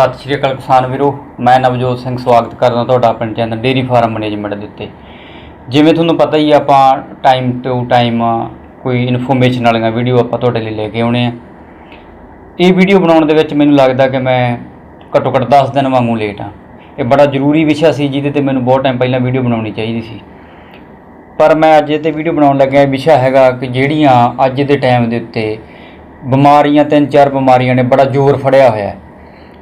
ਸਤਿ ਸ਼੍ਰੀ ਅਕਾਲ ਕਿਸਾਨ ਵੀਰੋ। ਮੈਂ ਨਵਜੋਤ ਸਿੰਘ, ਸਵਾਗਤ ਕਰਦਾ ਤੁਹਾਡਾ ਆਪਣੇ ਚੈਨਲ ਡੇਰੀ ਫਾਰਮ ਮੈਨੇਜਮੈਂਟ ਦੇ ਉੱਤੇ। ਜਿਵੇਂ ਤੁਹਾਨੂੰ ਪਤਾ ਹੀ ਆਪਾਂ ਟਾਈਮ ਟੂ ਟਾਈਮ ਕੋਈ ਇਨਫੋਰਮੇਸ਼ਨ ਵਾਲੀਆਂ ਵੀਡੀਓ ਆਪਾਂ ਤੁਹਾਡੇ ਲਈ ਲੈ ਕੇ ਆਉਣੇ ਆ। ਇਹ ਵੀਡੀਓ ਬਣਾਉਣ ਦੇ ਵਿੱਚ ਮੈਨੂੰ ਲੱਗਦਾ ਕਿ ਮੈਂ ਘੱਟੋ ਘੱਟ 10 ਦਿਨ ਵਾਂਗੂ ਲੇਟ ਆ। ਇਹ ਬੜਾ ਜ਼ਰੂਰੀ ਵਿਸ਼ਾ ਸੀ, ਜਿਹਦੇ ਤੇ ਮੈਨੂੰ ਬਹੁਤ ਟਾਈਮ ਪਹਿਲਾਂ ਵੀਡੀਓ ਬਣਾਉਣੀ ਚਾਹੀਦੀ ਸੀ। ਪਰ ਮੈਂ ਅੱਜ ਇਹ ਤੇ ਵੀਡੀਓ ਬਣਾਉਣ ਲੱਗਿਆ, ਇਹ ਵਿਸ਼ਾ ਹੈਗਾ ਕਿ ਜਿਹੜੀਆਂ ਅੱਜ ਦੇ ਟਾਈਮ ਦੇ ਉੱਤੇ ਬਿਮਾਰੀਆਂ, ਤਿੰਨ ਚਾਰ ਬਿਮਾਰੀਆਂ ਨੇ, ਬੜਾ ਜ਼ੋਰ ਫੜਿਆ ਹੋਇਆ ਹੈ।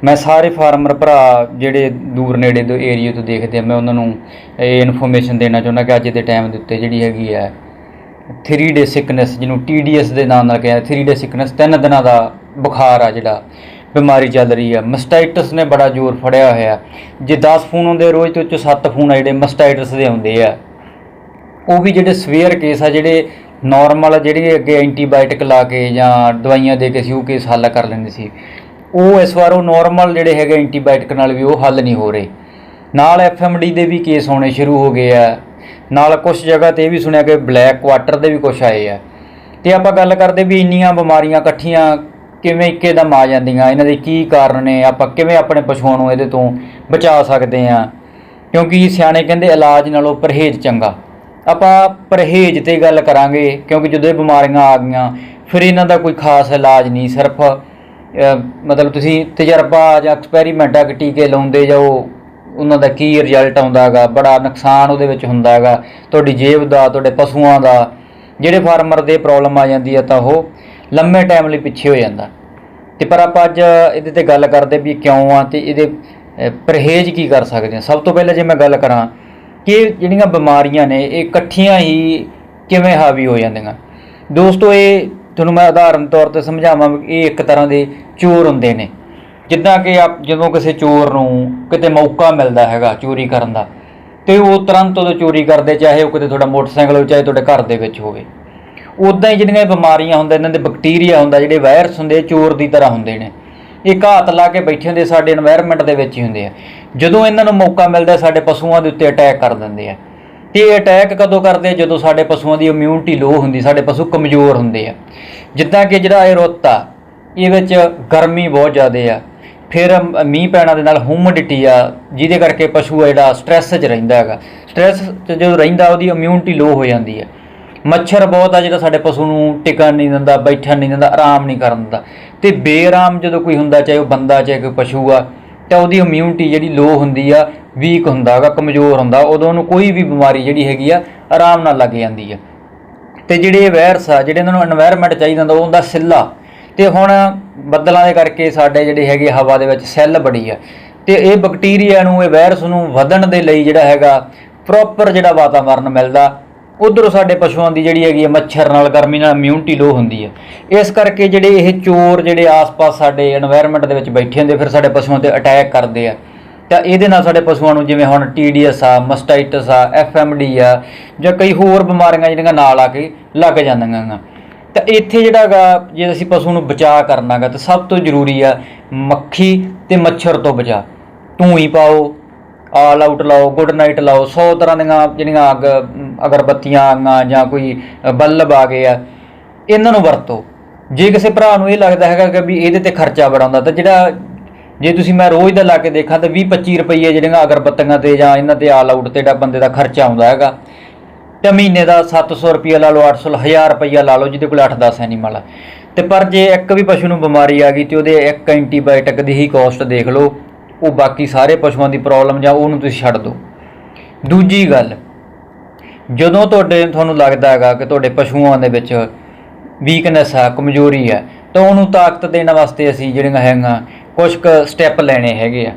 ਮੈਂ ਸਾਰੇ ਫਾਰਮਰ ਭਰਾ ਜਿਹੜੇ ਦੂਰ ਨੇੜੇ ਦੇ ਏਰੀਆ ਤੋਂ ਦੇਖਦੇ ਆ, ਮੈਂ ਉਹਨਾਂ ਨੂੰ ਇਹ ਇਨਫੋਰਮੇਸ਼ਨ ਦੇਣਾ ਚਾਹੁੰਦਾ ਕਿ ਅੱਜ ਦੇ ਟਾਈਮ ਦੇ ਉੱਤੇ ਜਿਹੜੀ ਹੈਗੀ ਹੈ 3 ਡੇ ਸਿਕਨੈਸ ਜਿਹਨੂੰ TDS ਦੇ ਨਾਮ ਨਾਲ ਕਹਿੰਦੇ 3 ਡੇ ਸਿਕਨੈਸ ਤਿੰਨ ਦਿਨਾਂ ਦਾ ਬੁਖਾਰ ਆ ਜਿਹੜਾ, ਬਿਮਾਰੀ ਚੱਲ ਰਹੀ ਆ। ਮਸਟਾਈਟਸ ਨੇ ਬੜਾ ਜ਼ੋਰ ਫੜਿਆ ਹੋਇਆ। ਜੇ 10 ਫੋਨ ਆਉਂਦੇ, ਰੋਜ਼ ਤੋਂ ਉੱਚ 7 ਫੋਨ ਆ ਜਿਹੜੇ ਮਸਟਾਈਟਸ ਦੇ ਆਉਂਦੇ ਆ। ਉਹ ਵੀ ਜਿਹੜੇ ਸਵੇਅਰ ਕੇਸ ਆ, ਜਿਹੜੇ ਨਾਰਮਲ ਜਿਹੜੀ ਅੱਗੇ ਐਂਟੀਬਾਇਓਟਿਕ ਲਾ ਕੇ ਜਾਂ ਦਵਾਈਆਂ ਦੇ ਕੇ ਸੀ ਉਹ ਕੇਸ ਹੱਲ ਕਰ ਲੈਂਦੇ ਸੀ। ਉਹ ਇਸ ਵਾਰ ਉਹ ਨਾਰਮਲ ਜਿਹੜੇ ਹੈਗੇ ਐਂਟੀਬਾਇਓਟਿਕ ਨਾਲ ਵੀ ਉਹ ਹੱਲ ਨਹੀਂ ਹੋ ਰਹੇ। ਨਾਲ ਐਫਐਮਡੀ ਦੇ ਵੀ ਕੇਸ ਹੋਣੇ ਸ਼ੁਰੂ ਹੋ ਗਏ ਆ। ਨਾਲ ਕੁਝ ਜਗ੍ਹਾ ਤੇ ਇਹ ਵੀ ਸੁਣਿਆ ਕਿ ਬਲੈਕ ਕੁਆਟਰ ਦੇ ਵੀ ਕੁਝ ਆਏ ਆ। ਤੇ ਆਪਾਂ ਗੱਲ ਕਰਦੇ ਵੀ ਇੰਨੀਆਂ ਬਿਮਾਰੀਆਂ ਇਕੱਠੀਆਂ ਕਿਵੇਂ ਇੱਕਦਮ ਆ ਜਾਂਦੀਆਂ, ਇਹਨਾਂ ਦੇ ਕੀ ਕਾਰਨ ਨੇ, ਆਪਾਂ ਕਿਵੇਂ ਆਪਣੇ ਪਸ਼ੂਆਂ ਨੂੰ ਇਹਦੇ ਤੋਂ ਬਚਾ ਸਕਦੇ ਆ ਕਿਉਂਕਿ ਸਿਆਣੇ ਕਹਿੰਦੇ ਇਲਾਜ ਨਾਲੋਂ ਪਰਹੇਜ਼ ਚੰਗਾ। ਆਪਾਂ ਪਰਹੇਜ਼ ਤੇ ਗੱਲ ਕਰਾਂਗੇ, ਕਿਉਂਕਿ ਜਦੋਂ ਇਹ ਬਿਮਾਰੀਆਂ ਆ ਗਈਆਂ, ਫਿਰ ਇਹਨਾਂ ਦਾ ਕੋਈ ਖਾਸ ਇਲਾਜ ਨਹੀਂ, ਸਿਰਫ ਮਤਲਬ ਤੁਸੀਂ ਤਜਰਬਾ ਜਾਂ ਐਕਸਪੈਰੀਮੈਂਟ ਆ ਕਿ ਟੀਕੇ ਲਾਉਂਦੇ ਜਾਓ, ਉਹਨਾਂ ਦਾ ਕੀ ਰਿਜ਼ਲਟ ਆਉਂਦਾ ਹੈਗਾ ਬੜਾ ਨੁਕਸਾਨ ਉਹਦੇ ਵਿੱਚ ਹੁੰਦਾ ਹੈਗਾ ਤੁਹਾਡੀ ਜੇਬ ਦਾ, ਤੁਹਾਡੇ ਪਸ਼ੂਆਂ ਦਾ, ਜਿਹੜੇ ਫਾਰਮਰ ਦੇ ਪ੍ਰੋਬਲਮ ਆ ਜਾਂਦੀ ਹੈ ਤਾਂ ਉਹ ਲੰਮੇ ਟਾਈਮ ਲਈ ਪਿੱਛੇ ਹੋ ਜਾਂਦਾ। ਤੇ ਪਰ ਆਪਾਂ ਅੱਜ ਇਹਦੇ ਤੇ ਗੱਲ ਕਰਦੇ ਵੀ ਕਿਉਂ ਆ ਤੇ ਇਹਦੇ ਪਰਹੇਜ਼ ਕੀ ਕਰ ਸਕਦੇ ਆ? ਸਭ ਤੋਂ ਪਹਿਲਾਂ ਜੇ ਮੈਂ ਗੱਲ ਕਰਾਂ ਕਿ ਜਿਹੜੀਆਂ ਬਿਮਾਰੀਆਂ ਨੇ, ਇਹ ਇਕੱਠੀਆਂ ਹੀ ਕਿਵੇਂ ਹਾਵੀ ਹੋ ਜਾਂਦੀਆਂ? ਦੋਸਤੋ, ਇਹ ਤੁਹਾਨੂੰ ਮੈਂ ਉਦਾਹਰਨ ਤੌਰ ਤੇ ਸਮਝਾਵਾਂ ਇਹ ਇੱਕ ਤਰ੍ਹਾਂ ਦੇ ਚੋਰ ਹੁੰਦੇ ਨੇ। ਜਿੱਦਾਂ ਕਿ ਆਪ ਜਦੋਂ ਕਿਸੇ ਚੋਰ ਨੂੰ ਕਿਤੇ ਮੌਕਾ ਮਿਲਦਾ ਹੈਗਾ ਚੋਰੀ ਕਰਨ ਦਾ, ਤੇ ਉਹ ਤੁਰੰਤ ਉਹ ਚੋਰੀ ਕਰਦੇ, ਚਾਹੇ ਉਹ ਕਿਤੇ ਤੁਹਾਡਾ ਮੋਟਰਸਾਈਕਲ ਹੋਵੇ, ਚਾਹੇ ਤੁਹਾਡੇ ਘਰ ਦੇ ਵਿੱਚ ਹੋਵੇ। ਉਦਾਂ ਹੀ ਜਿਹੜੀਆਂ ਬਿਮਾਰੀਆਂ ਹੁੰਦੇ ਇਹਨਾਂ ਦੇ ਬੈਕਟੀਰੀਆ ਹੁੰਦਾ, ਜਿਹੜੇ ਵਾਇਰਸ ਹੁੰਦੇ ਚੋਰ ਦੀ ਤਰ੍ਹਾਂ ਹੁੰਦੇ ਨੇ। ਇਹ ਘਾਤ ਲਾ ਕੇ ਬੈਠੇ ਹੁੰਦੇ, ਸਾਡੇ এনवायरमेंट ਦੇ ਵਿੱਚ ਹੀ ਹੁੰਦੇ ਆ। ਜਦੋਂ ਇਹਨਾਂ ਨੂੰ ਮੌਕਾ ਮਿਲਦਾ, ਸਾਡੇ ਪਸ਼ੂਆਂ ਦੇ ਉੱਤੇ ਅਟੈਕ ਕਰ ਦਿੰਦੇ ਆ। ਤੇ ਇਹ ਅਟੈਕ ਕਦੋਂ ਕਰਦੇ ਜਦੋਂ ਸਾਡੇ ਪਸ਼ੂਆਂ ਦੀ ਇਮਿਊਨਿਟੀ ਲੋ ਹੁੰਦੀ, ਸਾਡੇ ਪਸ਼ੂ ਕਮਜ਼ੋਰ ਹੁੰਦੇ ਆ। ਜਿੱਦਾਂ ਕਿ ਜਿਹੜਾ ਇਹ ਰੁੱਤ ਆ, ਇਹ ਵਿੱਚ ਗਰਮੀ ਬਹੁਤ ਜ਼ਿਆਦਾ ਆ। ਫਿਰ ਮੀਂਹ ਪੈਣਾ ਦੇ ਨਾਲ ਹਿਊਮਿਡਿਟੀ ਆ, ਜਿਹਦੇ ਕਰਕੇ ਪਸ਼ੂ ਆ ਜਿਹੜਾ ਸਟ੍ਰੈਸ 'ਚ ਰਹਿੰਦਾ ਹੈਗਾ। ਸਟ੍ਰੈਸ 'ਚ ਜਦੋਂ ਰਹਿੰਦਾ, ਉਹਦੀ ਇਮਿਊਨਿਟੀ ਲੋ ਹੋ ਜਾਂਦੀ ਹੈ ਮੱਛਰ ਬਹੁਤ ਆ, ਜਿਹੜਾ ਸਾਡੇ ਪਸ਼ੂ ਨੂੰ ਟਿਕਣ ਨਹੀਂ ਦਿੰਦਾ, ਬੈਠਣ ਨਹੀਂ ਦਿੰਦਾ, ਆਰਾਮ ਨਹੀਂ ਕਰਨ ਦਿੰਦਾ। ਤੇ ਬੇਆਰਾਮ ਜਦੋਂ ਕੋਈ ਹੁੰਦਾ, ਚਾਹੇ ਉਹ ਬੰਦਾ, ਚਾਹੇ ਕੋਈ ਪਸ਼ੂ ਆ, ਤਾਂ ਉਹਦੀ ਇਮਿਊਨਿਟੀ ਜਿਹੜੀ ਲੋ ਹੁੰਦੀ ਆ ਵੀਕ ਹੁੰਦਾ ਹੈਗਾ, ਕਮਜ਼ੋਰ ਹੁੰਦਾ, ਉਦੋਂ ਉਹਨੂੰ ਕੋਈ ਵੀ ਬਿਮਾਰੀ ਜਿਹੜੀ ਹੈਗੀ ਆ, ਆਰਾਮ ਨਾਲ ਲੱਗ ਜਾਂਦੀ ਆ। ਤੇ ਜਿਹੜੇ ਵਾਇਰਸ ਆ, ਜਿਹੜੇ ਇਹਨਾਂ ਨੂੰ এনवायरमेंट ਚਾਹੀਦਾ ਹੁੰਦਾ, ਉਹਦਾ ਸਿੱਲਾ। ਤੇ ਹੁਣ ਬੱਦਲਾਂ ਦੇ ਕਰਕੇ ਸਾਡੇ ਜਿਹੜੇ ਹੈਗੇ ਹਵਾ ਦੇ ਵਿੱਚ ਸੈੱਲ ਬੜੀ ਆ। ਤੇ ਇਹ ਬੈਕਟੀਰੀਆ ਨੂੰ, ਇਹ ਵਾਇਰਸ ਨੂੰ ਵਧਣ ਦੇ ਲਈ ਜਿਹੜਾ ਹੈਗਾ ਪ੍ਰੋਪਰ ਜਿਹੜਾ ਵਾਤਾਵਰਣ ਮਿਲਦਾ, ਉਧਰ ਸਾਡੇ ਪਸ਼ੂਆਂ ਦੀ ਜਿਹੜੀ ਹੈਗੀ ਮੱਛਰ ਨਾਲ ਗਰਮੀ ਨਾਲ ਇਮਿਊਨਿਟੀ ਲੋ ਹੁੰਦੀ ਹੈ ਇਸ ਕਰਕੇ ਜਿਹੜੇ ਇਹ ਚੋਰ ਜਿਹੜੇ ਆਸ-ਪਾਸ ਸਾਡੇ এনवायरमेंट ਦੇ ਵਿੱਚ ਬੈਠੇ ਹੁੰਦੇ, ਫਿਰ ਸਾਡੇ ਪਸ਼ੂਆਂ ਤੇ ਅਟੈਕ ਕਰਦੇ ਆ। ਤਾਂ ਇਹਦੇ ਨਾਲ ਸਾਡੇ ਪਸ਼ੂਆਂ ਨੂੰ ਜਿਵੇਂ ਹੁਣ TDS ਆ ਮਸਟਾਈਟਸ ਆ FMD ਆ, ਜਾਂ ਕਈ ਹੋਰ ਬਿਮਾਰੀਆਂ ਜਿਹੜੀਆਂ ਨਾਲ ਆ ਕੇ ਲੱਗ ਜਾਂਦੀਆਂ ਗਾ। ਤਾਂ ਇੱਥੇ ਜਿਹੜਾ ਹੈਗਾ ਜੇ ਅਸੀਂ ਪਸ਼ੂ ਨੂੰ ਬਚਾ ਕਰਨਾਗਾ ਤਾਂ ਸਭ ਤੋਂ ਜ਼ਰੂਰੀ ਆ ਮੱਖੀ ਤੇ ਮੱਛਰ ਤੋਂ ਬਚਾ ਧੂਈ ਪਾਓ, ਆਲ ਆਊਟ ਲਾਓ, ਗੁੱਡ ਨਾਈਟ ਲਾਓ 100 ਤਰ੍ਹਾਂ ਦੀਆਂ ਜਿਹੜੀਆਂ ਅੱਗ, ਅਗਰਬੱਤੀਆਂ ਆਗਾਂ ਜਾਂ ਕੋਈ ਬੱਲਬ ਆ ਗਏ ਆ, ਇਹਨਾਂ ਨੂੰ ਵਰਤੋ। ਜੇ ਕਿਸੇ ਭਰਾ ਨੂੰ ਇਹ ਲੱਗਦਾ ਹੈਗਾ ਕਿ ਵੀ ਇਹਦੇ ਤੇ ਖਰਚਾ ਬੜਾ ਹੁੰਦਾ, ਤਾਂ ਜਿਹੜਾ ਜੇ ਤੁਸੀਂ ਮੈਂ ਰੋਜ਼ ਦਾ ਲਾ ਕੇ ਦੇਖਾਂ ਤਾਂ 20 25 ਰੁਪਏ ਜਿਹੜੀਆਂ ਅਗਰਬੱਤੀਆਂ ਤੇ ਜਾਂ ਇਹਨਾਂ ਤੇ ਆਲ ਆਊਟ ਤੇ ਜਿਹੜਾ ਬੰਦੇ ਦਾ ਖਰਚਾ ਆਉਂਦਾ ਹੈਗਾ। ਤੇ ਮਹੀਨੇ ਦਾ 700 ਰੁਪਏ ਲਾ ਲਓ 800 1000 ਰੁਪਏ ਲਾ ਲਓ, ਜਿਹਦੇ ਕੋਲ 8-10 ਐਨੀਮਲ ਆ ਤੇ ਪਰ ਜੇ ਇੱਕ ਵੀ ਪਸ਼ੂ ਨੂੰ ਬਿਮਾਰੀ ਆ ਗਈ ਤੇ ਉਹਦੇ ਇੱਕ ਐਂਟੀਬਾਇਓਟਿਕ ਦੀ ਹੀ ਕਾਸਟ ਦੇਖ ਲਓ, ਉਹ ਬਾਕੀ ਸਾਰੇ ਪਸ਼ੂਆਂ ਦੀ ਪ੍ਰੋਬਲਮ ਜਾਂ ਉਹਨੂੰ ਤੁਸੀਂ ਛੱਡ ਦਿਓ। ਦੂਜੀ ਗੱਲ, ਜਦੋਂ ਤੁਹਾਡੇ ਤੁਹਾਨੂੰ ਲੱਗਦਾ ਹੈਗਾ ਕਿ ਤੁਹਾਡੇ ਪਸ਼ੂਆਂ ਦੇ ਵਿੱਚ ਵੀਕਨੈਸ ਆ, ਕਮਜ਼ੋਰੀ ਆ, ਤਾਂ ਉਹਨੂੰ ਤਾਕਤ ਦੇਣ ਵਾਸਤੇ ਅਸੀਂ ਜਿਹੜੀਆਂ ਹੈਗੀਆਂ ਕੁਝ ਕੁ ਸਟੈਪ ਲੈਣੇ ਹੈਗੇ ਆ।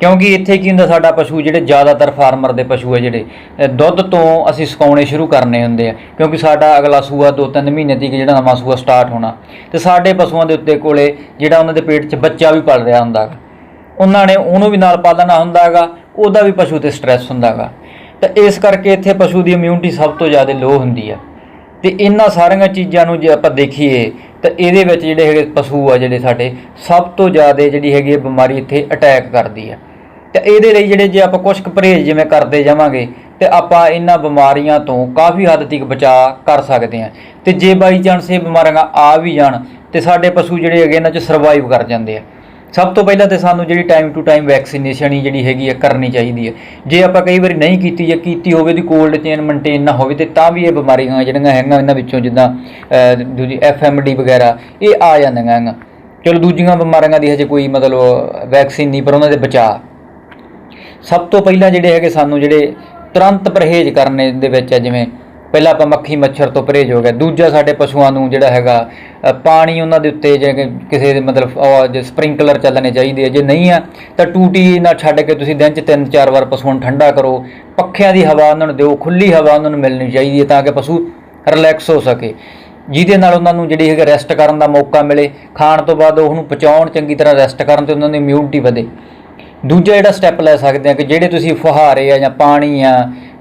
ਕਿਉਂਕਿ ਇੱਥੇ ਕੀ ਹੁੰਦਾ, ਸਾਡਾ ਪਸ਼ੂ ਜਿਹੜੇ ਜ਼ਿਆਦਾਤਰ ਫਾਰਮਰ ਦੇ ਪਸ਼ੂ ਹੈ ਜਿਹੜੇ ਦੁੱਧ ਤੋਂ ਅਸੀਂ ਸੁਕਾਉਣੇ ਸ਼ੁਰੂ ਕਰਨੇ ਹੁੰਦੇ ਆ। ਕਿਉਂਕਿ ਸਾਡਾ ਅਗਲਾ ਸੂਆ ਦੋ ਤਿੰਨ ਮਹੀਨੇ ਤੱਕ ਜਿਹੜਾ ਨਵਾਂ ਸੂਆ ਸਟਾਰਟ ਹੋਣਾ। ਤੇ ਸਾਡੇ ਪਸ਼ੂਆਂ ਦੇ ਉੱਤੇ ਕੋਲੇ ਜਿਹੜਾ ਉਹਨਾਂ ਦੇ ਪੇਟ 'ਚ ਬੱਚਾ ਵੀ ਪਲ ਰਿਹਾ ਹੁੰਦਾ ਉਹਨਾਂ ਨੇ ਉਹਨੂੰ ਵੀ ਨਾਲ ਪਾਲਣਾ ਹੁੰਦਾ ਹੈਗਾ ਉਹਦਾ ਵੀ ਪਸ਼ੂ ਤੇ ਸਟ੍ਰੈਸ ਹੁੰਦਾ ਹੈਗਾ ਤਾਂ ਇਸ ਕਰਕੇ ਇੱਥੇ ਪਸ਼ੂ ਦੀ ਇਮਿਊਨਿਟੀ ਸਭ ਤੋਂ ਜ਼ਿਆਦਾ ਲੋ ਹੁੰਦੀ ਆ। ਤੇ ਇਹਨਾਂ ਸਾਰੀਆਂ ਚੀਜ਼ਾਂ ਨੂੰ ਜੇ ਆਪਾਂ ਦੇਖੀਏ ਤਾਂ ਇਹਦੇ ਵਿੱਚ ਜਿਹੜੇ ਹੈਗੇ ਪਸ਼ੂ ਆ ਜਿਹੜੇ ਸਾਡੇ, ਸਭ ਤੋਂ ਜ਼ਿਆਦਾ ਜਿਹੜੀ ਹੈਗੀ ਹੈ ਬਿਮਾਰੀ ਇੱਥੇ ਅਟੈਕ ਕਰਦੀ ਆ। ਤੇ ਇਹਦੇ ਲਈ ਜਿਹੜੇ ਜੇ ਆਪਾਂ ਕੁਝ ਕੁ ਪਰਹੇਜ਼ ਜਿਵੇਂ ਕਰਦੇ ਜਾਵਾਂਗੇ, ਤੇ ਆਪਾਂ ਇਹਨਾਂ ਬਿਮਾਰੀਆਂ ਤੋਂ ਕਾਫੀ ਹੱਦ ਤੱਕ ਬਚਾ ਕਰ ਸਕਦੇ ਹਾਂ ਤੇ ਜੇ ਬਾਈ ਚਾਂਸ ਇਹ ਬਿਮਾਰੀਆਂ ਆ ਵੀ ਜਾਣ, ਤੇ ਸਾਡੇ ਪਸ਼ੂ ਜਿਹੜੇ ਹੈਗੇ ਇਹਨਾਂ 'ਚ ਸਰਵਾਈਵ ਕਰ ਜਾਂਦੇ ਆ। ਸਭ ਤੋਂ ਪਹਿਲਾਂ ਤੇ ਸਾਨੂੰ ਜਿਹੜੀ ਟਾਈਮ ਟੂ ਟਾਈਮ ਵੈਕਸੀਨੇਸ਼ਨ ਹੀ ਜਿਹੜੀ ਹੈਗੀ ਹੈ ਕਰਨੀ ਚਾਹੀਦੀ ਹੈ ਜੇ ਆਪਾਂ ਕਈ ਵਾਰੀ ਨਹੀਂ ਕੀਤੀ ਜਾਂ ਕੀਤੀ ਹੋਵੇ ਦੀ ਕੋਲਡ ਚੇਨ ਮੇਨਟੇਨ ਨਾ ਹੋਵੇ ਤੇ ਤਾਂ ਵੀ ਇਹ ਬਿਮਾਰੀਆਂ ਜਿਹੜੀਆਂ ਹੈਗੀਆਂ ਇਹਨਾਂ ਵਿੱਚੋਂ ਜਿੱਦਾਂ ਅਹ, ਦੂਜੀ ਐਫਐਮਡੀ ਵਗੈਰਾ ਇਹ ਆ ਜਾਂਦੀਆਂ ਹੈਗੀਆਂ। ਚਲੋ ਦੂਜੀਆਂ ਬਿਮਾਰੀਆਂ ਦੀ ਹਜੇ ਕੋਈ ਮਤਲਬ ਵੈਕਸੀਨ ਨਹੀਂ ਪਰ ਉਹਨਾਂ ਦੇ ਬਚਾਅ। ਸਭ ਤੋਂ ਪਹਿਲਾਂ ਜਿਹੜੇ ਹੈਗੇ ਸਾਨੂੰ ਜਿਹੜੇ ਤੁਰੰਤ ਪਰਹੇਜ਼ ਕਰਨੇ ਦੇ ਵਿੱਚ ਹੈ ਜਿਵੇਂ ਪਹਿਲਾਂ ਆਪਾਂ ਮੱਖੀ ਮੱਛਰ ਤੋਂ ਪਰਹੇਜ਼ ਹੋ ਗਿਆ ਦੂਜਾ ਸਾਡੇ ਪਸ਼ੂਆਂ ਨੂੰ ਜਿਹੜਾ ਹੈਗਾ ਪਾਣੀ ਉਹਨਾਂ ਦੇ ਉੱਤੇ ਜੇ ਕਿਸੇ ਦੇ ਮਤਲਬ ਉਹ ਜੇ ਸਪ੍ਰਿੰਕਲਰ ਚੱਲਣੇ ਚਾਹੀਦੇ ਆ, ਜੇ ਨਹੀਂ ਆ, ਤਾਂ ਟੂਟੀ ਨਾਲ ਛੱਡ ਕੇ ਤੁਸੀਂ ਦਿਨ 'ਚ ਤਿੰਨ ਚਾਰ ਵਾਰ ਪਸ਼ੂਆਂ ਨੂੰ ਠੰਡਾ ਕਰੋ। ਪੱਖਿਆਂ ਦੀ ਹਵਾ ਉਹਨਾਂ ਨੂੰ ਦਿਓ ਖੁੱਲੀ ਹਵਾ ਉਹਨਾਂ ਨੂੰ ਮਿਲਣੀ ਚਾਹੀਦੀ ਹੈ ਤਾਂ ਕਿ ਪਸ਼ੂ ਰਿਲੈਕਸ ਹੋ ਸਕੇ। ਜਿਹਦੇ ਨਾਲ ਉਹਨਾਂ ਨੂੰ ਜਿਹੜੀ ਹੈਗਾ ਰੈਸਟ ਕਰਨ ਦਾ ਮੌਕਾ ਮਿਲੇ, ਖਾਣ ਤੋਂ ਬਾਅਦ ਉਹਨੂੰ ਪਚਾਉਣ ਚੰਗੀ ਤਰ੍ਹਾਂ ਰੈਸਟ ਕਰਨ ਤੇ ਉਹਨਾਂ ਦੀ ਇਮਿਊਨਿਟੀ ਵਧੇ। ਦੂਜਾ ਜਿਹੜਾ ਸਟੈਪ ਲੈ ਸਕਦੇ ਆ ਕਿ ਜਿਹੜੇ ਤੁਸੀਂ ਫੁਹਾਰੇ ਆ ਜਾਂ ਪਾਣੀ ਆ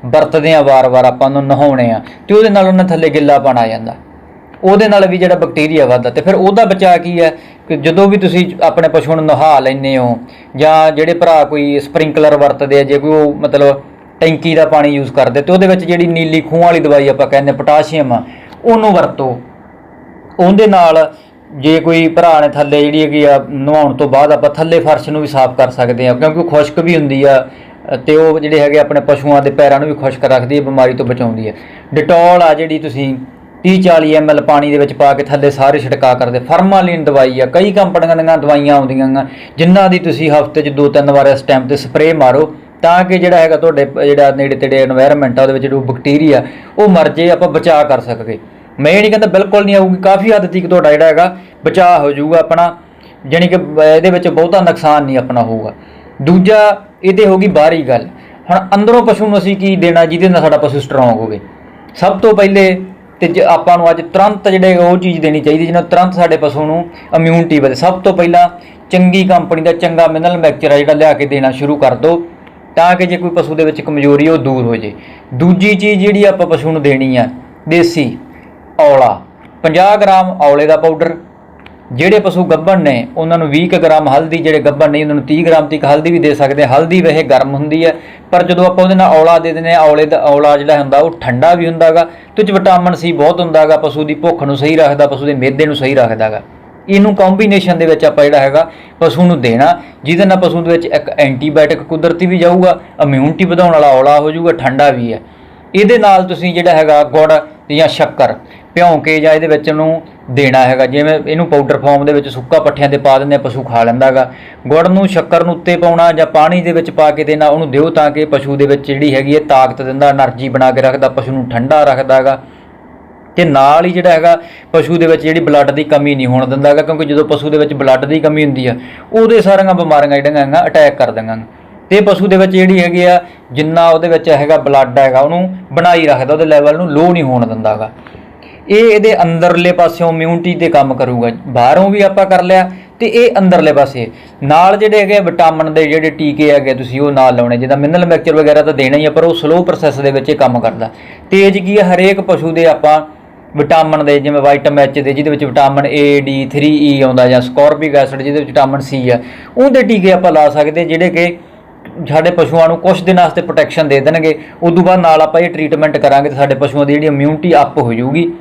ਵਰਤਦੇ ਆ ਵਾਰ-ਵਾਰ, ਆਪਾਂ ਉਹਨੂੰ ਨਹਾਉਣੇ ਆ ਤੇ ਉਹਦੇ ਨਾਲ ਉਹਨਾਂ ਥੱਲੇ ਗਿੱਲਾ ਗਿੱਲਾਪਣ ਆ ਜਾਂਦਾ। ਉਹਦੇ ਨਾਲ ਵੀ ਜਿਹੜਾ ਬੈਕਟੀਰੀਆ ਵੱਧਦਾ ਤੇ ਫਿਰ ਉਹਦਾ ਬਚਾਅ ਕੀ ਹੈ ਕਿ ਜਦੋਂ ਵੀ ਤੁਸੀਂ ਆਪਣੇ ਪਸ਼ੂ ਨੂੰ ਨਹਾ ਲੈਂਦੇ ਹੋ ਜਾਂ ਜਿਹੜੇ ਭਰਾ ਕੋਈ ਸਪ੍ਰਿੰਕਲਰ ਵਰਤਦੇ ਆ, ਜੇ ਕੋਈ ਉਹ ਮਤਲਬ ਟੈਂਕੀ ਦਾ ਪਾਣੀ ਯੂਜ਼ ਕਰਦੇ, ਤੇ ਉਹਦੇ ਵਿੱਚ ਜਿਹੜੀ ਨੀਲੀ ਖੂਹ ਵਾਲੀ ਦਵਾਈ ਆਪਾਂ ਕਹਿੰਦੇ ਪੋਟਾਸ਼ੀਅਮ ਆ, ਉਹਨੂੰ ਵਰਤੋ। ਉਹਦੇ ਨਾਲ ਜੇ ਕੋਈ ਭਰਾ ਨੇ ਥੱਲੇ ਜਿਹੜੀ ਹੈਗੀ ਆ, ਨਹਾਉਣ ਤੋਂ ਬਾਅਦ ਆਪਾਂ ਥੱਲੇ ਫਰਸ਼ ਨੂੰ ਵੀ ਸਾਫ਼ ਕਰ ਸਕਦੇ ਆ, ਕਿਉਂਕਿ ਉਹ ਖੁਸ਼ਕ ਵੀ ਹੁੰਦੀ ਆ ਤੇ ਉਹ ਜਿਹੜੇ ਹੈਗੇ ਆਪਣੇ ਪਸ਼ੂਆਂ ਦੇ ਪੈਰਾਂ ਨੂੰ ਵੀ ਖੁਸ਼ਕ ਰੱਖਦੀ ਹੈ, ਬਿਮਾਰੀ ਤੋਂ ਬਚਾਉਂਦੀ ਹੈ। ਡਿਟੋਲ ਆ ਜਿਹੜੀ ਤੁਸੀਂ 30 40 ml ਪਾਣੀ ਦੇ ਵਿੱਚ ਪਾ ਕੇ ਥੱਲੇ ਸਾਰੇ ਛਿੜਕਾ ਕਰਦੇ। ਫਰਮਾਲੀਨ ਦਵਾਈ ਆ, ਕਈ ਕੰਪਨੀਆਂ ਦੀਆਂ ਦਵਾਈਆਂ ਆਉਂਦੀਆਂ ਆ ਜਿਨ੍ਹਾਂ ਦੀ ਤੁਸੀਂ ਹਫ਼ਤੇ 'ਚ ਦੋ ਤਿੰਨ ਵਾਰ ਇਸ ਟਾਈਮ ਤੇ ਸਪਰੇਅ ਮਾਰੋ, ਤਾਂ ਕਿ ਜਿਹੜਾ ਹੈਗਾ ਤੁਹਾਡੇ ਜਿਹੜਾ ਨੇੜੇ ਤੇੜੇ এনवायरमेंट ਆ, ਉਹਦੇ ਵਿੱਚ ਜਿਹੜਾ ਬੈਕਟੀਰੀਆ ਉਹ ਮਰ ਜੇ, ਆਪਾਂ ਬਚਾ ਕਰ ਸਕਗੇ ਮੈਂ ਇਹ ਨਹੀਂ ਕਹਿੰਦਾ ਬਿਲਕੁਲ ਨਹੀਂ ਆਊਗੀ, ਕਾਫੀ ਹੱਦ ਤੱਕ ਤੁਹਾਡਾ ਜਿਹੜਾ ਹੈਗਾ ਬਚਾ ਹੋ ਜਾਊਗਾ ਆਪਣਾ ਜਾਨੀ ਕਿ ਇਹਦੇ ਵਿੱਚ ਬਹੁਤਾ ਨੁਕਸਾਨ ਨਹੀਂ ਆਪਣਾ ਹੋਊਗਾ। ਦੂਜਾ ਇਹਦੇ ਹੋ ਗਈ ਬਾਹਰੀ ਗੱਲ। ਹੁਣ ਅੰਦਰੋਂ ਪਸ਼ੂ ਨੂੰ ਅਸੀਂ ਕੀ ਦੇਣਾ ਜਿਹਦੇ ਨਾਲ ਸਾਡਾ ਪਸ਼ੂ ਸਟਰੋਂਗ ਹੋਵੇ? ਸਭ ਤੋਂ ਪਹਿਲੇ ਤੇ ਜੇ ਆਪਾਂ ਨੂੰ ਅੱਜ ਤੁਰੰਤ ਜਿਹੜੇ ਉਹ ਚੀਜ਼ ਦੇਣੀ ਚਾਹੀਦੀ ਜਿਹਨਾਂ ਤੁਰੰਤ ਸਾਡੇ ਪਸ਼ੂ ਨੂੰ ਇਮਿਊਨਿਟੀ ਵਧੇ। ਸਭ ਤੋਂ ਪਹਿਲਾਂ ਚੰਗੀ ਕੰਪਨੀ ਦਾ ਚੰਗਾ ਮਿਨਰਲ ਮਿਕਸਚਰ ਆ ਜਿਹੜਾ ਲਿਆ ਕੇ ਦੇਣਾ ਸ਼ੁਰੂ ਕਰ ਦਿਓ ਤਾਂ ਕਿ ਜੇ ਕੋਈ ਪਸ਼ੂ ਦੇ ਵਿੱਚ ਕਮਜ਼ੋਰੀ ਉਹ ਦੂਰ ਹੋ ਜੇ। ਦੂਜੀ ਚੀਜ਼ ਜਿਹੜੀ ਆਪਾਂ ਪਸ਼ੂ ਨੂੰ ਦੇਣੀ ਆ, ਦੇਸੀ ਔਲਾ। 50 ਗ੍ਰਾਮ ਔਲੇ ਦਾ ਪਾਊਡਰ ਜਿਹੜੇ ਪਸ਼ੂ ਗੱਭਣ ਨੇ, ਉਹਨਾਂ ਨੂੰ 20 ਕੁ ਗ੍ਰਾਮ ਹਲਦੀ, ਜਿਹੜੇ ਗੱਭਣ ਨਹੀਂ, ਉਹਨਾਂ ਨੂੰ 30 ਗ੍ਰਾਮ ਤੱਕ ਹਲਦੀ ਵੀ ਦੇ ਸਕਦੇ ਹਾਂ। ਹਲਦੀ ਵੈਸੇ ਗਰਮ ਹੁੰਦੀ ਹੈ, ਪਰ ਜਦੋਂ ਆਪਾਂ ਉਹਦੇ ਨਾਲ ਔਲਾ ਦੇ ਦਿੰਦੇ ਹਾਂ, ਔਲੇ ਦਾ ਔਲਾ ਜਿਹੜਾ ਹੁੰਦਾ, ਉਹ ਠੰਡਾ ਵੀ ਹੁੰਦਾਗਾ। ਤੇ ਉਹ 'ਚ ਵਿਟਾਮਿਨ ਸੀ ਬਹੁਤ ਹੁੰਦਾਗਾ, ਪਸ਼ੂ ਦੀ ਭੁੱਖ ਨੂੰ ਸਹੀ ਰੱਖਦਾ, ਪਸ਼ੂ ਦੇ ਮਿਹਦੇ ਨੂੰ ਸਹੀ ਰੱਖਦਾਗਾ। ਇਹਨੂੰ ਕੰਬੀਨੇਸ਼ਨ ਦੇ ਵਿੱਚ ਆਪਾਂ ਜਿਹੜਾ ਹੈਗਾ, ਪਸ਼ੂ ਨੂੰ ਦੇਣਾ, ਜਿਹਦੇ ਨਾਲ ਪਸ਼ੂ ਦੇ ਵਿੱਚ ਇੱਕ ਐਂਟੀਬਾਇਓਟਿਕ ਕੁਦਰਤੀ ਵੀ ਜਾਊਗਾ ਇਮਿਊਨਿਟੀ ਵਧਾਉਣ ਵਾਲਾ ਔਲਾ ਹੋ ਜਾਊਗਾ, ਠੰਡਾ ਵੀ ਹੈ। ਇਹਦੇ ਨਾਲ ਤੁਸੀਂ ਜਿਹੜਾ ਹੈਗਾ ਗੁੜ ਜਾਂ ਸ਼ੱਕਰ ਭਿਉਂ ਕੇ ਜਾਂ ਇਹਦੇ ਵਿੱਚ ਨੂੰ ਦੇਣਾ ਹੈਗਾ। ਜਿਵੇਂ ਇਹਨੂੰ ਪਾਊਡਰ ਫਾਰਮ ਦੇ ਵਿੱਚ ਸੁੱਕਾ ਪੱਠਿਆਂ ਤੇ ਪਾ ਦਿੰਦੇ ਆ, ਪਸ਼ੂ ਖਾ ਲੈਂਦਾ ਹੈਗਾ। ਗੁੜ ਨੂੰ ਸ਼ੱਕਰ ਨੂੰ ਉੱਤੇ ਪਾਉਣਾ ਜਾਂ ਪਾਣੀ ਦੇ ਵਿੱਚ ਪਾ ਕੇ ਦੇਣਾ, ਉਹਨੂੰ ਦਿਓ ਤਾਂ ਕਿ ਪਸ਼ੂ ਦੇ ਵਿੱਚ ਜਿਹੜੀ ਹੈਗੀ ਹੈ ਤਾਕਤ ਦਿੰਦਾ, એનર્ਜੀ ਬਣਾ ਕੇ ਰੱਖਦਾ, ਪਸ਼ੂ ਨੂੰ ਠੰਡਾ ਰੱਖਦਾ ਹੈਗਾ। ਤੇ ਨਾਲ ਹੀ ਜਿਹੜਾ ਹੈਗਾ, ਪਸ਼ੂ ਦੇ ਵਿੱਚ ਜਿਹੜੀ ਬਲੱਡ ਦੀ ਕਮੀ ਨਹੀਂ ਹੋਣ ਦਿੰਦਾ ਹੈਗਾ, ਕਿਉਂਕਿ ਜਦੋਂ ਪਸ਼ੂ ਦੇ ਵਿੱਚ ਬਲੱਡ ਦੀ ਕਮੀ ਹੁੰਦੀ ਆ, ਉਹਦੇ ਸਾਰੀਆਂ ਬਿਮਾਰੀਆਂ ਜਿਹੜੀਆਂ ਹੈਗਾ ਅਟੈਕ ਕਰ ਦਿੰਦੀਆਂ ਤੇ ਪਸ਼ੂ ਦੇ ਵਿੱਚ ਜਿਹੜੀ ਹੈਗੀ ਆ, ਜਿੰਨਾ ਉਹਦੇ ਵਿੱਚ ਹੈਗਾ ਬਲੱਡ ਹੈਗਾ, ਉਹਨੂੰ ਬਣਾਈ ਰੱਖਦਾ, ਉਹਦੇ ਲੈਵਲ ਨੂੰ ਲੋ ਨਹੀਂ ਹੋਣ ਦਿੰਦਾ ਦਿੰਦਾਗਾ ਇਹ ਇਹਦੇ ਅੰਦਰਲੇ ਪਾਸਿਓਂ ਇਮਿਊਨਿਟੀ ਤੇ ਕੰਮ ਕਰੂਗਾ। ਬਾਹਰੋਂ ਵੀ ਆਪਾਂ ਕਰ ਲਿਆ ਤੇ ਇਹ ਅੰਦਰਲੇ ਪਾਸੇ। ਨਾਲ ਜਿਹੜੇ ਹੈਗੇ ਵਿਟਾਮਿਨ ਦੇ ਜਿਹੜੇ ਟੀਕੇ ਹੈਗੇ ਤੁਸੀਂ ਉਹ ਨਾਲ ਲਾਉਣੇ। ਜਿੱਦਾਂ ਮਿਨਰਲ ਮਿਕਸਚਰ ਵਗੈਰਾ ਤਾਂ ਦੇਣਾ ਹੀ ਆ, ਪਰ ਉਹ ਸਲੋ ਪ੍ਰੋਸੈਸ ਦੇ ਵਿੱਚ ਇਹ ਕੰਮ ਕਰਦਾ। ਤੇਜ਼ ਕੀ ਹੈ ਹਰੇਕ ਪਸ਼ੂ ਦੇ ਆਪਾਂ ਵਿਟਾਮਿਨ ਦੇ, ਜਿਵੇਂ ਵਾਈਟਮ ਐਚ ਦੇ, ਜਿਹਦੇ ਵਿੱਚ ਵਿਟਾਮਿਨ ਏ ਡੀ 3 ਈ ਆਉਂਦਾ ਜਾਂ ਸਕੋਰਬਿਕ ਐਸਿਡ ਜਿਹਦੇ ਵਿੱਚ ਵਿਟਾਮਿਨ ਸੀ ਆ, ਉਹਦੇ ਟੀਕੇ ਆਪਾਂ ਲਾ ਸਕਦੇ, ਜਿਹੜੇ ਕਿ ਸਾਡੇ ਪਸ਼ੂਆਂ ਨੂੰ ਕੁਝ ਦਿਨ ਵਾਸਤੇ ਪ੍ਰੋਟੈਕਸ਼ਨ ਦੇ ਦੇਣਗੇ। ਉਸ ਤੋਂ ਬਾਅਦ ਨਾਲ ਆਪਾਂ ਇਹ ਟ੍ਰੀਟਮੈਂਟ ਕਰਾਂਗੇ ਤਾਂ ਸਾਡੇ ਪਸ਼ੂਆਂ ਦੀ ਜਿਹੜੀ ਇਮਿਊਨਿਟੀ ਅਪ ਹੋ ਜਾਊਗੀ।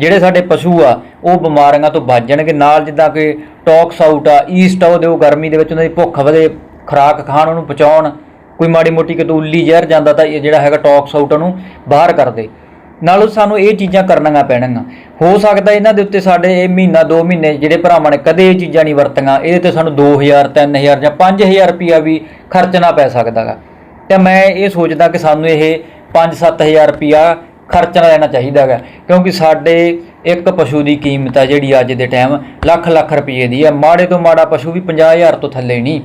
ਜਿਹੜੇ ਸਾਡੇ ਪਸ਼ੂ ਆ, ਉਹ ਬਿਮਾਰੀਆਂ ਤੋਂ ਬਚ ਜਾਣਗੇ। ਨਾਲ ਜਿੱਦਾਂ ਕਿ ਟੌਕਸ ਆਊਟ ਆ ਈਸਟ ਆ, ਉਹਦੇ ਉਹ ਗਰਮੀ ਦੇ ਵਿੱਚ ਉਹਨਾਂ ਦੀ ਭੁੱਖ ਵਧੇ, ਖੁਰਾਕ ਖਾਣ ਉਹਨੂੰ ਪਚਾਉਣ ਕੋਈ ਮਾੜੀ ਮੋਟੀ ਕਿਤੋਂ ਉੱਲੀ ਜ਼ਹਿਰ ਜਾਂਦਾ ਤਾਂ ਇਹ ਜਿਹੜਾ ਹੈਗਾ ਟੌਕਸ ਆਊਟ ਉਹਨੂੰ ਬਾਹਰ ਕਰ ਦੇ। ਨਾਲ ਸਾਨੂੰ ਇਹ ਚੀਜ਼ਾਂ ਕਰਨੀਆਂ ਪੈਣਗੀਆਂ। ਹੋ ਸਕਦਾ ਇਹਨਾਂ ਦੇ ਉੱਤੇ ਸਾਡੇ ਇਹ ਮਹੀਨਾ 2 ਮਹੀਨੇ ਜਿਹੜੇ ਭਰਾਵਾਂ ਨੇ ਕਦੇ ਇਹ ਚੀਜ਼ਾਂ ਨਹੀਂ ਵਰਤੀਆਂ, ਇਹਦੇ ਤੇ ਸਾਨੂੰ 2000 3000 ਜਾਂ 5000 ਰੁਪਿਆ ਵੀ ਖਰਚਣਾ ਪੈ ਸਕਦਾਗਾ ਤੇ ਮੈਂ ਇਹ ਸੋਚਦਾ ਕਿ ਸਾਨੂੰ ਇਹ 5-7000 ਰੁਪਿਆ ਖਰਚਣਾ ਲੈਣਾ ਚਾਹੀਦਾ ਹੈਗਾ। ਕਿਉਂਕਿ ਸਾਡੇ ਇੱਕ ਪਸ਼ੂ ਦੀ ਕੀਮਤ ਆ ਜਿਹੜੀ ਅੱਜ ਦੇ ਟਾਈਮ ਲੱਖ ਲੱਖ ਰੁਪਏ ਦੀ ਹੈ ਮਾੜੇ ਤੋਂ ਮਾੜਾ ਪਸ਼ੂ ਵੀ 50000 ਤੋਂ ਥੱਲੇ ਨਹੀਂ।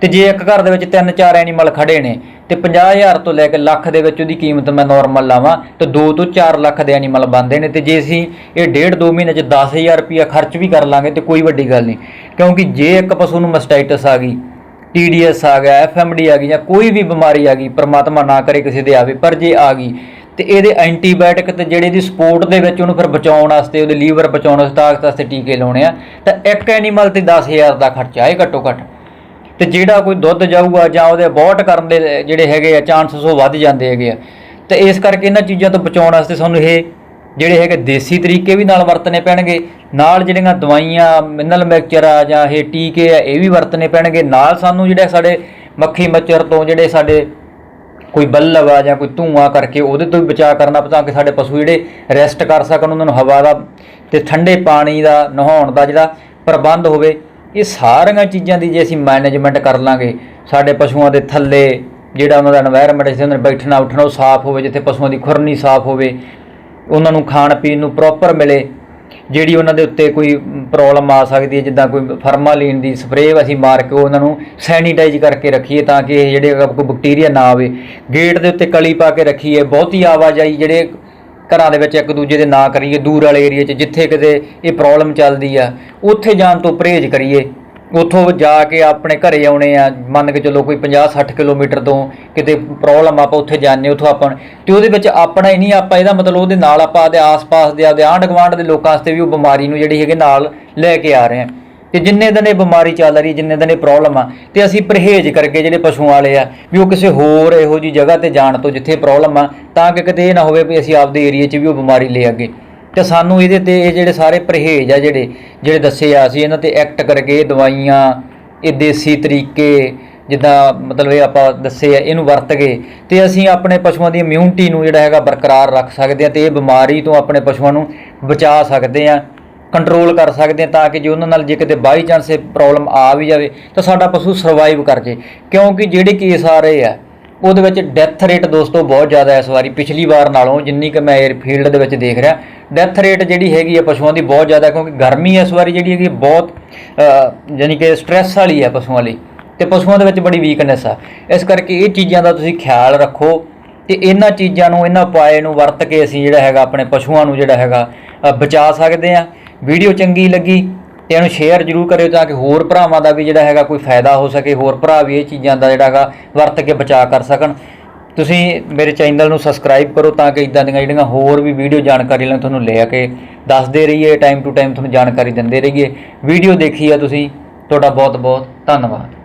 ਤੇ ਜੇ ਇੱਕ ਘਰ ਦੇ ਵਿੱਚ ਤਿੰਨ ਚਾਰ ਐਨੀਮਲ ਖੜੇ ਨੇ, ਤੇ 50000 ਤੋਂ ਲੈ ਕੇ ਲੱਖ ਦੇ ਵਿੱਚ ਉਹਦੀ ਕੀਮਤ ਮੈਂ ਨਾਰਮਲ ਲਾਵਾਂ, ਤੇ 2 ਤੋਂ 4 ਲੱਖ ਦੇ ਐਨੀਮਲ ਬਣਦੇ ਨੇ। ਤੇ ਜੇ ਅਸੀਂ ਇਹ ਡੇਢ 2 ਮਹੀਨੇ ਚ 10000 ਰੁਪਇਆ ਖਰਚ ਵੀ ਕਰ ਲਾਂਗੇ, ਤੇ ਕੋਈ ਵੱਡੀ ਗੱਲ ਨਹੀਂ। ਕਿਉਂਕਿ ਜੇ ਇੱਕ ਪਸ਼ੂ ਨੂੰ ਮਸਟਾਈਟਸ ਆ ਗਈ ਟੀਡੀਐਸ ਆ ਗਿਆ ਐਫਐਮਡੀ ਆ ਗਈ ਜਾਂ ਕੋਈ ਵੀ ਬਿਮਾਰੀ ਆ ਗਈ, ਪਰਮਾਤਮਾ ਨਾ ਕਰੇ ਕਿਸੇ ਦੇ ਆਵੇ, ਪਰ ਜੇ ਆ ਗਈ ਤੇ ਇਹਦੇ ਐਂਟੀਬਾਇਓਟਿਕ ਤੇ ਜਿਹੜੇ ਦੀ ਸਪੋਰਟ ਦੇ ਵਿੱਚ ਉਹਨੂੰ ਫਿਰ ਬਚਾਉਣ ਵਾਸਤੇ, ਉਹਦੇ ਲੀਵਰ ਬਚਾਉਣ ਵਾਸਤੇ ਤਾਕਤ ਵਾਸਤੇ ਟੀਕੇ ਲਾਉਣੇ ਆ। ਤਾਂ ਇੱਕ ਐਨੀਮਲ ਤੇ 10000 ਦਾ ਖਰਚਾ ਹੈ ਘੱਟੋ ਘੱਟ। ਤੇ ਜਿਹੜਾ ਕੋਈ ਦੁੱਧ ਜਾਊਗਾ ਜਾਂ ਉਹਦੇ ਅਬੋਰਟ ਕਰਨ ਦੇ ਜਿਹੜੇ ਹੈਗੇ ਆ ਚਾਂਸਸ ਉਹ ਵੱਧ ਜਾਂਦੇ ਹੈਗੇ ਆ। ਤੇ ਇਸ ਕਰਕੇ ਇਹਨਾਂ ਚੀਜ਼ਾਂ ਤੋਂ ਬਚਾਉਣ ਵਾਸਤੇ ਸਾਨੂੰ ਇਹ ਜਿਹੜੇ ਹੈਗੇ ਦੇਸੀ ਤਰੀਕੇ ਵੀ ਨਾਲ ਵਰਤਣੇ ਪੈਣਗੇ, ਨਾਲ ਜਿਹੜੀਆਂ ਦਵਾਈਆਂ ਮਿਨਰਲ ਮਿਕਸਚਰ ਆ ਜਾਂ ਇਹ ਟੀਕੇ ਆ, ਇਹ ਵੀ ਵਰਤਣੇ ਪੈਣਗੇ। ਨਾਲ ਸਾਨੂੰ ਜਿਹੜੇ ਸਾਡੇ ਮੱਖੀ ਮੱਛਰ ਤੋਂ ਜਿਹੜੇ ਸਾਡੇ ਕੋਈ ਬੱਲਬ ਆ ਜਾਂ ਕੋਈ ਧੂਆਂ ਕਰਕੇ ਉਹਦੇ ਤੋਂ ਵੀ ਬਚਾਅ ਕਰਨਾ ਤਾਂ ਕਿ ਸਾਡੇ ਪਸ਼ੂ ਜਿਹੜੇ ਰੈਸਟ ਕਰ ਸਕਣ, ਉਹਨਾਂ ਨੂੰ ਹਵਾ ਦਾ ਤੇ ਠੰਡੇ ਪਾਣੀ ਦਾ, ਨਹਾਉਣ ਦਾ ਜਿਹੜਾ ਪ੍ਰਬੰਧ ਹੋਵੇ, ਇਹ ਸਾਰੀਆਂ ਚੀਜ਼ਾਂ ਦੀ ਜੇ ਅਸੀਂ ਮੈਨੇਜਮੈਂਟ ਕਰ ਲਾਂਗੇ, ਸਾਡੇ ਪਸ਼ੂਆਂ ਦੇ ਥੱਲੇ ਜਿਹੜਾ ਉਹਨਾਂ ਦਾ এনवायरमेंट ਜਿੱਥੇ ਉਹਨਾਂ ਨੇ ਬੈਠਣਾ, ਉੱਠਣਾ, ਉਹ ਸਾਫ਼ ਹੋਵੇ, ਜਿੱਥੇ ਪਸ਼ੂਆਂ ਦੀ ਖੁਰਨੀ ਸਾਫ਼ ਹੋਵੇ, ਉਹਨਾਂ ਨੂੰ ਖਾਣ ਪੀਣ ਨੂੰ ਪ੍ਰੋਪਰ ਮਿਲੇ ਜਿਹੜੀ ਉਹਨਾਂ ਦੇ ਉੱਤੇ ਕੋਈ ਪ੍ਰੋਬਲਮ ਆ ਸਕਦੀ ਹੈ, ਜਿੱਦਾਂ ਕੋਈ ਫਰਮਾਲੀਨ ਦੀ ਸਪਰੇਅ ਅਸੀਂ ਮਾਰ ਕੇ ਉਹਨਾਂ ਨੂੰ ਸੈਨੀਟਾਈਜ਼ ਕਰਕੇ ਰੱਖੀਏ ਤਾਂ ਕਿ ਇਹ ਜਿਹੜੇ ਕੋਈ ਬੈਕਟੀਰੀਆ ਨਾ ਆਵੇ। ਗੇਟ ਦੇ ਉੱਤੇ ਕਲੀ ਪਾ ਕੇ ਰੱਖੀਏ, ਬਹੁਤੀ ਆਵਾਜਾਈ ਜਿਹੜੇ ਘਰਾਂ ਦੇ ਵਿੱਚ ਇੱਕ ਦੂਜੇ ਦੇ ਨਾ ਕਰੀਏ, ਦੂਰ ਵਾਲੇ ਏਰੀਆ 'ਚ ਜਿੱਥੇ ਕਿਤੇ ਇਹ ਪ੍ਰੋਬਲਮ ਚੱਲਦੀ ਆ, ਉੱਥੇ ਜਾਣ ਤੋਂ ਪਰਹੇਜ਼ ਕਰੀਏ। ਉੱਥੋਂ ਜਾ ਕੇ ਆਪਣੇ ਘਰੇ ਆਉਣੇ ਆ, ਮੰਨ ਕੇ ਚੱਲੋ ਕੋਈ 50 60 ਕਿਲੋਮੀਟਰ ਤੋਂ ਕਿਤੇ ਪ੍ਰੋਬਲਮ ਆਪਾਂ ਉੱਥੇ ਜਾਂਦੇ ਉੱਥੋਂ ਆਪਾਂ ਤੇ ਉਹਦੇ ਵਿੱਚ ਆਪਣਾ ਹੀ ਨਹੀਂ, ਆਪਾਂ ਇਹਦਾ ਮਤਲਬ ਉਹਦੇ ਨਾਲ ਆਪਾਂ ਆਪਦੇ ਆਸ-ਪਾਸ ਦੇ, ਆਪਦੇ ਆਂਢ ਗੁਆਂਢ ਦੇ ਲੋਕਾਂ ਵਾਸਤੇ ਵੀ ਉਹ ਬਿਮਾਰੀ ਨੂੰ ਜਿਹੜੀ ਹੈਗੇ ਨਾਲ ਲੈ ਕੇ ਆ ਰਹੇ ਆ। ਤੇ ਜਿੰਨੇ ਦਿਨ ਇਹ ਬਿਮਾਰੀ ਚੱਲ ਰਹੀ, ਜਿੰਨੇ ਦਿਨ ਇਹ ਪ੍ਰੋਬਲਮ ਆ, ਤੇ ਅਸੀਂ ਪਰਹੇਜ਼ ਕਰਕੇ ਜਿਹੜੇ ਪਸ਼ੂਆਂ ਵਾਲੇ ਆ, ਵੀ ਉਹ ਕਿਸੇ ਹੋਰ ਇਹੋ ਜੀ ਜਗ੍ਹਾ ਤੇ ਜਾਣ ਤੋਂ ਜਿੱਥੇ ਪ੍ਰੋਬਲਮ ਆ, ਤਾਂ ਕਿ ਕਿਤੇ ਇਹ ਨਾ ਹੋਵੇ ਵੀ ਅਸੀਂ ਆਪਦੇ ਏਰੀਆ 'ਚ ਵੀ ਉਹ ਬਿਮਾਰੀ ਲੈ ਆਗੇ ਤੇ ਸਾਨੂੰ ਇਹਦੇ ਤੇ ਇਹ ਜਿਹੜੇ ਸਾਰੇ ਪਰਹੇਜ਼ ਆ ਜਿਹੜੇ ਜਿਹੜੇ ਦੱਸੇ ਆ ਅਸੀਂ ਇਹਨਾਂ ਤੇ ਐਕਟ ਕਰਕੇ ਇਹ ਦਵਾਈਆਂ, ਇਹ ਦੇਸੀ ਤਰੀਕੇ ਜਿੱਦਾਂ ਮਤਲਬ ਇਹ ਆਪਾਂ ਦੱਸੇ ਆ, ਇਹਨੂੰ ਵਰਤ ਕੇ ਤੇ ਅਸੀਂ ਆਪਣੇ ਪਸ਼ੂਆਂ ਦੀ ਇਮਿਊਨਿਟੀ ਨੂੰ ਜਿਹੜਾ ਹੈਗਾ ਬਰਕਰਾਰ ਰੱਖ ਸਕਦੇ ਆ ਤੇ ਇਹ ਬਿਮਾਰੀ ਤੋਂ ਆਪਣੇ ਪਸ਼ੂਆਂ ਨੂੰ ਬਚਾ ਸਕਦੇ ਆ ਕੰਟਰੋਲ ਕਰ ਸਕਦੇ ਆ ਤਾਂ ਕਿ ਜੇ ਉਹਨਾਂ ਨਾਲ ਜੇ ਕਿਤੇ ਬਾਈ ਚਾਂਸ ਇਹ ਪ੍ਰੋਬਲਮ ਆ ਵੀ ਜਾਵੇ ਤਾਂ ਸਾਡਾ ਪਸ਼ੂ ਸਰਵਾਈਵ ਕਰ ਜੇ ਕਿਉਂਕਿ ਜਿਹੜੇ ਕੇਸ ਆ ਰਹੇ ਆ, ਉਹਦੇ ਵਿੱਚ ਡੈਥ ਰੇਟ ਦੋਸਤੋ ਬਹੁਤ ਜ਼ਿਆਦਾ ਇਸ ਵਾਰੀ, ਪਿਛਲੀ ਵਾਰ ਨਾਲੋਂ ਜਿੰਨੀ ਕਿ ਮੈਂ ਫੀਲਡ ਦੇ ਵਿੱਚ ਦੇਖ ਰਿਹਾ ਡੈਥ ਰੇਟ ਜਿਹੜੀ ਹੈਗੀ ਆ ਪਸ਼ੂਆਂ ਦੀ ਬਹੁਤ ਜ਼ਿਆਦਾ ਕਿਉਂਕਿ ਗਰਮੀ ਇਸ ਵਾਰੀ ਜਿਹੜੀ ਹੈਗੀ ਬਹੁਤ ਅ, ਯਾਨੀ ਕਿ ਸਟ੍ਰੈਸ ਵਾਲੀ ਹੈ ਪਸ਼ੂਆਂ ਲਈ ਤੇ ਪਸ਼ੂਆਂ ਦੇ ਵਿੱਚ ਬੜੀ ਵੀਕਨੈਸ ਆ। ਇਸ ਕਰਕੇ ਇਹ ਚੀਜ਼ਾਂ ਦਾ ਤੁਸੀਂ ਖਿਆਲ ਰੱਖੋ ਤੇ ਇਹਨਾਂ ਚੀਜ਼ਾਂ ਨੂੰ ਇਹਨਾਂ ਉਪਾਏ ਨੂੰ ਵਰਤ ਕੇ ਅਸੀਂ ਜਿਹੜਾ ਹੈਗਾ ਆਪਣੇ ਪਸ਼ੂਆਂ ਨੂੰ ਜਿਹੜਾ ਹੈਗਾ ਬਚਾ ਸਕਦੇ ਆ। ਵੀਡੀਓ ਚੰਗੀ ਲੱਗੀ ਤੇ ਇਹਨੂੰ ਸ਼ੇਅਰ ਜਰੂਰ ਕਰਿਓ ਤਾਂ ਕਿ ਹੋਰ ਭਰਾਵਾਂ ਦਾ ਵੀ ਜਿਹੜਾ ਹੈਗਾ ਕੋਈ ਫਾਇਦਾ ਹੋ ਸਕੇ ਹੋਰ ਭਰਾ ਵੀ ਇਹ ਚੀਜ਼ਾਂ ਦਾ ਜਿਹੜਾ ਹੈਗਾ ਵਰਤ ਕੇ ਬਚਾ ਕਰ ਸਕਣ। ਤੁਸੀਂ ਮੇਰੇ ਚੈਨਲ ਨੂੰ ਸਬਸਕ੍ਰਾਈਬ ਕਰੋ ਤਾਂ ਕਿ ਇਦਾਂ ਦੀਆਂ ਜਿਹੜੀਆਂ ਹੋਰ ਵੀ ਵੀਡੀਓ ਜਾਣਕਾਰੀ ਲਈ ਤੁਹਾਨੂੰ ਲੈ ਕੇ ਦੱਸਦੇ ਰਹੀਏ ਟਾਈਮ ਟੂ ਟਾਈਮ ਤੁਹਾਨੂੰ ਜਾਣਕਾਰੀ ਦਿੰਦੇ ਰਹੀਏ। ਵੀਡੀਓ ਦੇਖੀ ਆ ਤੁਸੀਂ, ਤੁਹਾਡਾ ਬਹੁਤ ਬਹੁਤ ਧੰਨਵਾਦ।